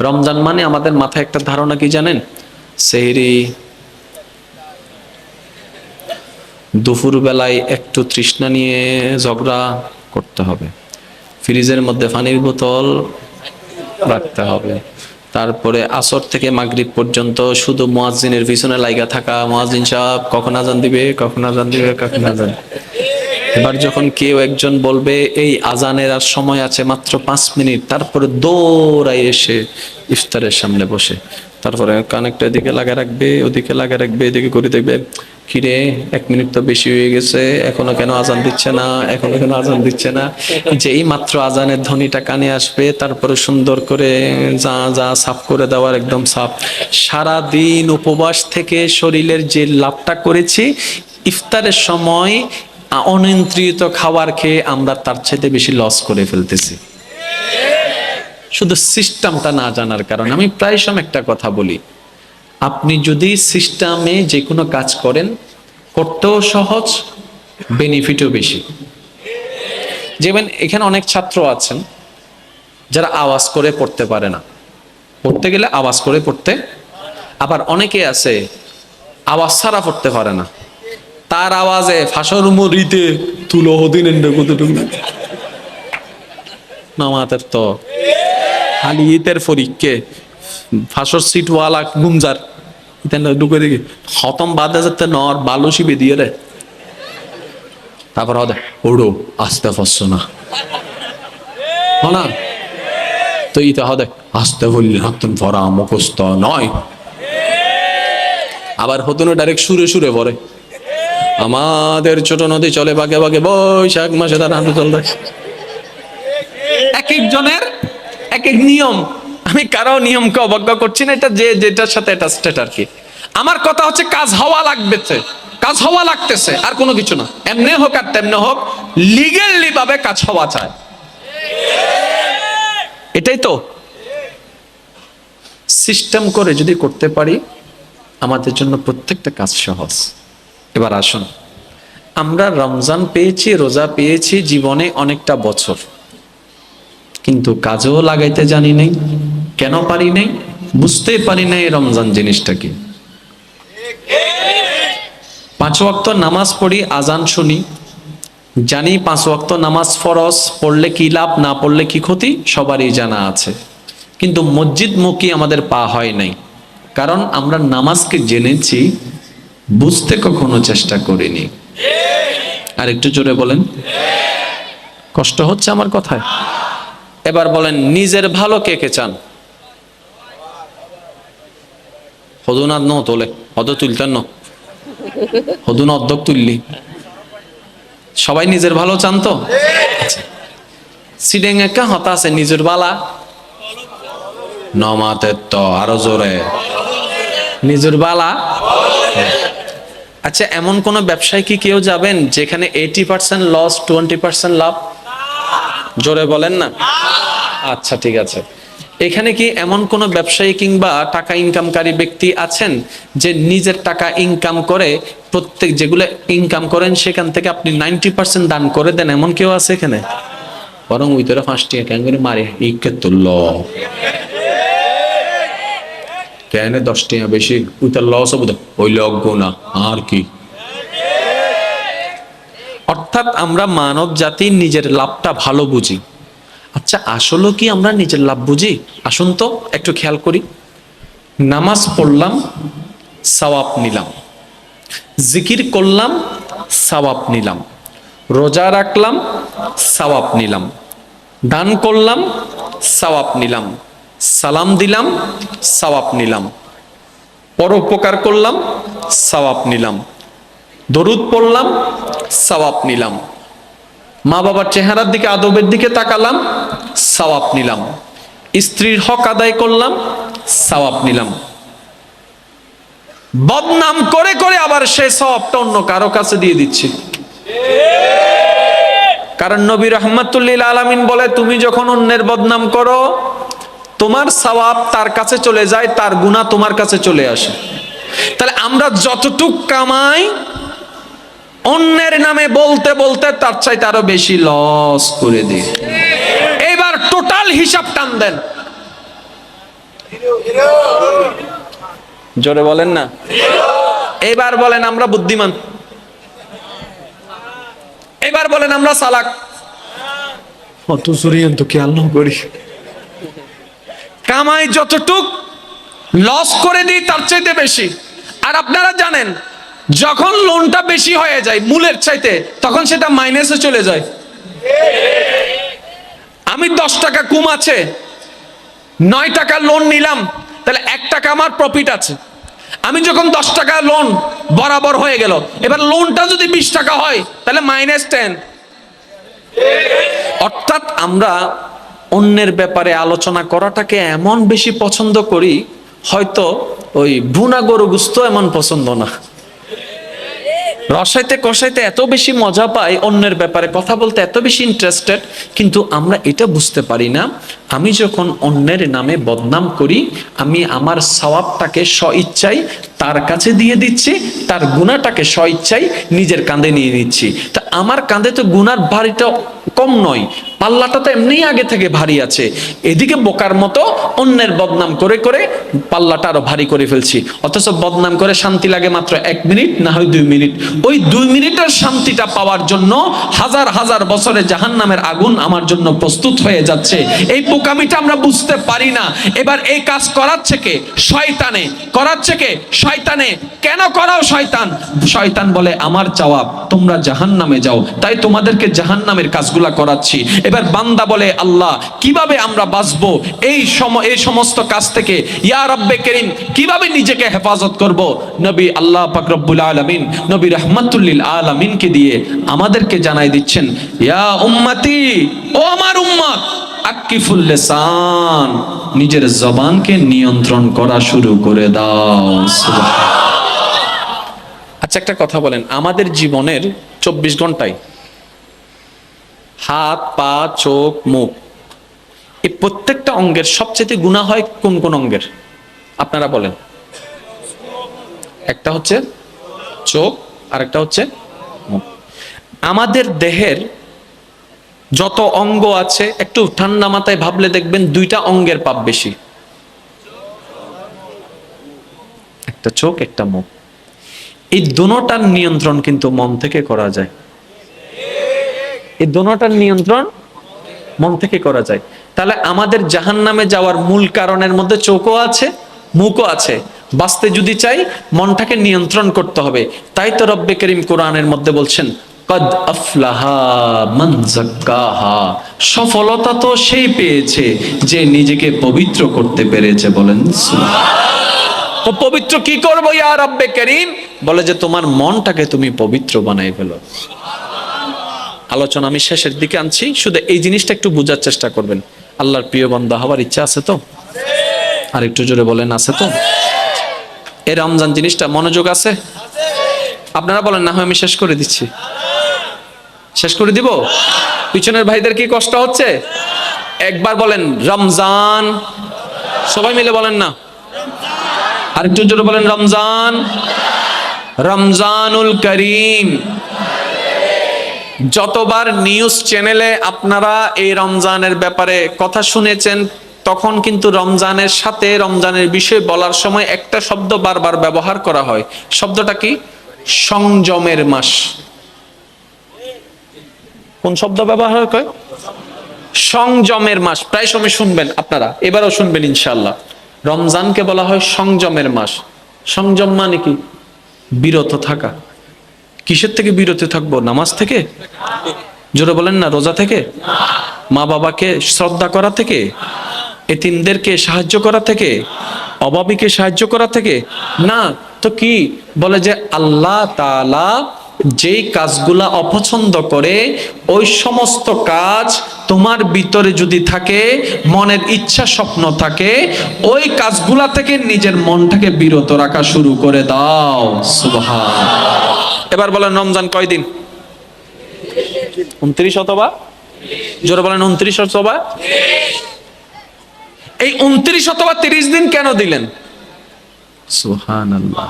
রমজান মানে আমাদের মাথায় একটা ধারণা কি জানেন? সেহরি দুপুর বেলায় একটু তৃষ্ণা নিয়ে ঝগড়া করতে হবে। ফ্রিজের মধ্যে পানির বোতল রাখতে হবে। তারপরে আসর থেকে মাগরিব পর্যন্ত শুধু মুয়াজ্জিনের পিছনে লাইগা থাকা। মুয়াজ্জিন সাহেব, কখন আজান দিবে? কখন আজান দিবে? কখন আজান এবার যখন কেউ একজন বলবে, এই আজানের আর সময় আছে মাত্র পাঁচ মিনিট, তারপরে দৌড়াই এসে ইফতারের সামনে বসে। তারপরে কানেকটা এদিকে লাগা রাখবে, ওদিকে লাগা রাখবে, এদিকে করে দেখবে, কিরে, এক মিনিট তো বেশি হয়ে গেছে, এখনও কেন আজান দিচ্ছে না, এখনও কেন আজান দিচ্ছে না? যে এই মাত্র আজানের ধ্বনিটা কানে আসবে, তারপরে সুন্দর করে যা যা সাফ করে দেওয়ার একদম সাফ। সারা দিন উপবাস থেকে শরীরের যে লাভটা করেছি, ইফতারের সময় অনিয়ন্ত্রিত খাবার খেয়ে আমরা তার চাইতে বেশি লস করে ফেলতেছি। শুধু সিস্টেমটা না জানার কারণে আমি প্রায় সময় একটা কথা বলি। আপনি যদি সিস্টেমে যে কোনো কাজ করেন, করতেও সহজ বেনিফিটও বেশি। যেমন এখানে অনেক ছাত্র আছেন, যারা আওয়াজ করে পড়তে পারে না। পড়তে গেলে আওয়াজ করে পড়তে, আবার অনেকে আছে, আওয়াজ ছাড়া পড়তে পারে না। তার আওয়াজে ফাঁসর মরিতে তুলো হদিন কতটুকু নামাতের তো খালি ইতের ফরিককে ফাঁসর সিট ওয়ালা গুমজার ইতেন ঢুকে দেখি, খতম বাদে যাতে নর বালু শিবে দিয়ে রে। তারপর হদে ওড়ো, আস্তে ফসছো না। না তো ইতে হদে আস্তে বললি হাতন ভরা মুখস্থ নয়। আবার হতনো ডাইরেক্ট সুরে সুরে পড়ে আমাদের ছোট নদী চলে, বাগে বাগে বৈশাখ মাসে তার হাতে চলতে এক একজনের এক এক নিয়ম। আমি কারও নিয়মকে অবজ্ঞা করছি না, এটা যে যেটার সাথে এটা স্টেট আর কি। আমার কথা হচ্ছে, কাজ হওয়া লাগবে কাজ হওয়া লাগতেছে, আর কোনো কিছু না। এমনি হোক আর তেমনি হোক লিগেলি ভাবে কাজ হওয়া চায় এটাই তো। সিস্টেম করে যদি করতে পারি, আমাদের জন্য প্রত্যেকটা কাজ সহজ। এবার আসুন। আমরা রমজান পেয়েছি, রোজা পেয়েছি, জীবনে অনেকটা বছর। কিন্তু কাজেও লাগাইতে জানি নাই, কেন পারি নাই বুঝতে পারি নাই রমজান জিনিসটা কি পাঁচ ওয়াক্ত নামাজ পড়ি, আজান শুনি। জানি পাঁচ ওয়াক্ত নামাজ ফরজ, পড়লে কি লাভ, না পড়লে কি ক্ষতি, সবারই জানা আছে। কিন্তু মসজিদ মুখী আমাদের পা হয় নাই। কারণ আমরা নামাজকে জেনেছি বুঝতে কখনো চেষ্টা করিনি। আর একটু জোরে বলেন। কষ্ট হচ্ছে আমার কথায়। এবার বলেন, নিজের ভালো কে কে চান? হদুনাথ ন তোলে, হদ তুলতেন ন। হদুন অর্ধক তুললি। সবাই নিজের ভালো চান তো? সিডেং একটা হতা আছে নিজের বালা? নমাতের তো আরও জোরে। নিজের বালা আচ্ছা এমন কোন ব্যবসায় কি কেউ যাবেন যেখানে eighty percent loss twenty percent লাভ? জোরে বলেন না। আচ্ছা ঠিক আছে। এখানে কি এমন কোন ব্যবসায়ী কিংবা টাকা ইনকামকারী ব্যক্তি আছেন যে নিজের টাকা ইনকাম করে প্রত্যেক যেগুলো ইনকাম করেন সেখান থেকে আপনি নাইনটি পার্সেন্ট দান করে দেন? এমন কেউ আছে এখানে? বরং ওই তোরা করে মারে। ইকে তুলল কেন দশ টাকা বেশি, ওই তার লস হব ওই লজ্ঞ না, আর কি? অর্থাৎ আমরা মানব জাতি নিজের লাভটা ভালো বুঝি। আচ্ছা আসলে কি আমরা নিজের লাভ বুঝি? আসুন তো, একটু খেয়াল করি। নামাজ পড়লাম, সওয়াব নিলাম। জিকির করলাম, সওয়াব নিলাম। রোজা রাখলাম, সওয়াব নিলাম। দান করলাম, সওয়াব নিলাম। সালাম দিলাম, সওয়াব নিলাম। পরোপকার করলাম, সওয়াব নিলাম। দরুদ পড়লাম, সওয়াব নিলাম। মা বাবার চেহারার দিকে, আদবের দিকে তাকালাম, সওয়াব নিলাম। স্ত্রীর হক আদায় করলাম, সওয়াব নিলাম। বদনাম করে করে আবার সে সওয়াবটা অন্য কারও কাছে দিয়ে দিচ্ছে। কারণ নবী রহমতুল্লিল আলামিন বলে, তুমি যখন অন্যের বদনাম করো তোমার সওয়াব তার কাছে চলে যায়, তার গুণা তোমার কাছে চলে আসে। তাহলে আমরা যতটুক কামাই, অন্যের নামে বলতে বলতে তার চাইতে আরও বেশি লস করে দিই। এবার টোটাল হিসাব টান দেন। জোরে বলেন না? এবার বলেন আমরা বুদ্ধিমান। এবার বলেন আমরা সালাক অত সুরিয়ান তো খেয়াল না করি। কামাই যতটুক লস করে দিই তার চাইতে বেশি। আর আপনারা জানেন, যখন লোনটা বেশি হয়ে যায়, মূলের চাইতে, তখন সেটা মাইনাসে চলে যায়। আমি দশ টাকা কম আছে, নয় টাকা লোন নিলাম, তাহলে এক টাকা আমার প্রফিট আছে। আমি যখন দশ টাকা লোন বরাবর হয়ে গেল, এবার লোনটা যদি বিশ টাকা হয়, তাহলে মাইনাস টেন অর্থাৎ আমরা অন্যের ব্যাপারে আলোচনা করাটাকে এমন বেশি পছন্দ করি, হয়তো ওই ভুনা গরু গুস্ত এমন পছন্দ না। রসাইতে কষাইতে এত বেশি মজা পাই, অন্যের ব্যাপারে কথা বলতে এত বেশি ইন্টারেস্টেড কিন্তু আমরা এটা বুঝতে পারি না। আমি যখন অন্যের নামে বদনাম করি, আমি আমার সওয়াবটাকে স্ব ইচ্ছাই তার কাছে দিয়ে দিচ্ছি, তার গুণাটাকে স্ব ইচ্ছাই নিজের কাঁধে নিয়ে নিচ্ছি। তা আমার কাঁধে তো গুনার ভারীটা কম নয় পাল্লাটা তো এমনিই আগে থেকে ভারী আছে। এদিকে বোকার মতো অন্যের বদনাম করে করে পাল্লাটা আরও ভারী করে ফেলছি। অথচ বদনাম করে শান্তি লাগে মাত্র এক মিনিট, না হয় দুই মিনিট। ওই দুই মিনিটের শান্তিটা পাওয়ার জন্য হাজার হাজার বছরে জাহান নামের আগুন আমার জন্য প্রস্তুত হয়ে যাচ্ছে। এই বোকামিটা আমরা বুঝতে পারি না। এবার এই কাজ করাচ্ছে কে? শয়তানে। করাচ্ছে কে? শয়তানে। কেন করাও শয়তান? শয়তান বলে, আমার জবাব, তোমরা জাহান নামে যাও। তাই তোমাদেরকে জাহান নামের কাজগুলা করাচ্ছি। এবার বান্দা বলে, আল্লাহ, কীভাবে আমরা বাঁচবো? এই সম, এই সমস্ত কাজ থেকে, ইয়া রব্বে করিম, কীভাবে নিজেকে হেফাজত করব? নবী আল্লাহ পাক রব্বুল আলামিন, নবী রহমাতুল্লিল আলামিনকে দিয়ে আমাদেরকে জানাই দিচ্ছেন, ইয়া উম্মতি, ও আমার উম্মত আকিফুল লিসান, নিজের জবানকে নিয়ন্ত্রণ করা শুরু করে দাও। আচ্ছা একটা কথা বলেন, আমাদের জীবনের চব্বিশ ঘন্টায় হাত, পা, চোখ, মুখ। এই প্রত্যেকটা অঙ্গের সবচেয়ে গুণা হয় কোন কোন অঙ্গের? আপনারা বলেন। একটা হচ্ছে চোখ আর একটা হচ্ছে মুখ। আমাদের দেহের যত অঙ্গ আছে, একটু ঠান্ডা মাথায় ভাবলে দেখবেন দুইটা অঙ্গের পাপ বেশি। একটা চোখ, একটা মুখ। এই দোনোটার নিয়ন্ত্রণ কিন্তু মন থেকে করা যায়। এই দোনোটার নিয়ন্ত্রণ মন থেকে করা যায়। তাহলে আমাদের জাহান নামে যাওয়ার মূল কারণের মধ্যে চোখও আছে, মুখও আছে। বাঁচতে যদি চাই, মনটাকে নিয়ন্ত্রণ করতে হবে। তাই তো রব্বে করিম কোরআনের মধ্যে বলছেন, কদ সফলতা তো সেই পেয়েছে যে নিজেকে পবিত্র করতে পেরেছে বলেন পবিত্র কি করব ইয়া রব্বে করিম? বলে যে তোমার মনটাকে তুমি পবিত্র বানাই ফেলো। আলোচনা আমি শেষের দিকে আনছি। শুধু এই জিনিসটা একটু বোঝার চেষ্টা করবেন। আল্লাহর প্রিয় বন্ধা হওয়ার ইচ্ছা আছে তো? আর একটু জোরে বলেন, আছে তো? এই রমজান জিনিসটা মনোযোগ আছে? আপনারা বলেন, না হয় আমি শেষ করে দিচ্ছি। শেষ করে দিব? পিছনের ভাইদের কি কষ্ট হচ্ছে? একবার বলেন, রমজান। সবাই মিলে বলেন না। আরেকটু জোরে বলেন, রমজান। রমজানুল করিম। যতবার নিউজ চ্যানেলে আপনারা এই রমজানের ব্যাপারে কথা শুনেছেন, তখন কিন্তু রমজানের সাথে রমজানের বিষয়ে বলার সময় একটা শব্দ বারবার ব্যবহার করা হয়। শব্দটা কি? সংযমের মাস। কোন শব্দ ব্যবহার করে সংযমের মাস। প্রায় সময় শুনবেন আপনারা, এবারও শুনবেন ইনশাল্লাহ রমজানকে বলা হয় সংযমের মাস। সংযম মানে কি? বিরত থাকা। কিসের থেকে বিরত থাকব? নামাজ থেকে? জোরে বলেন না, রোজা থেকে? মা বাবাকে শ্রদ্ধা করা থেকে? এতিমদেরকে সাহায্য করা থেকে? অভাবীকে সাহায্য করা থেকে? না, তো কি? বলে যে আল্লাহ তাআলা যেই কাজগুলা অপছন্দ করে, ওই সমস্ত কাজ তোমার ভিতরে যদি থাকে, মনের ইচ্ছা স্বপ্ন থাকে, ওই কাজগুলা থেকে নিজের মনটাকে বিরত রাখা শুরু করে দাও। এবার বলেন রমজান কয়দিন উনত্রিশ অথবা? জোরে বলেন উনত্রিশ অথবা? এই উনত্রিশ অথবা তিরিশ দিন কেন দিলেন? সুহান আল্লাহ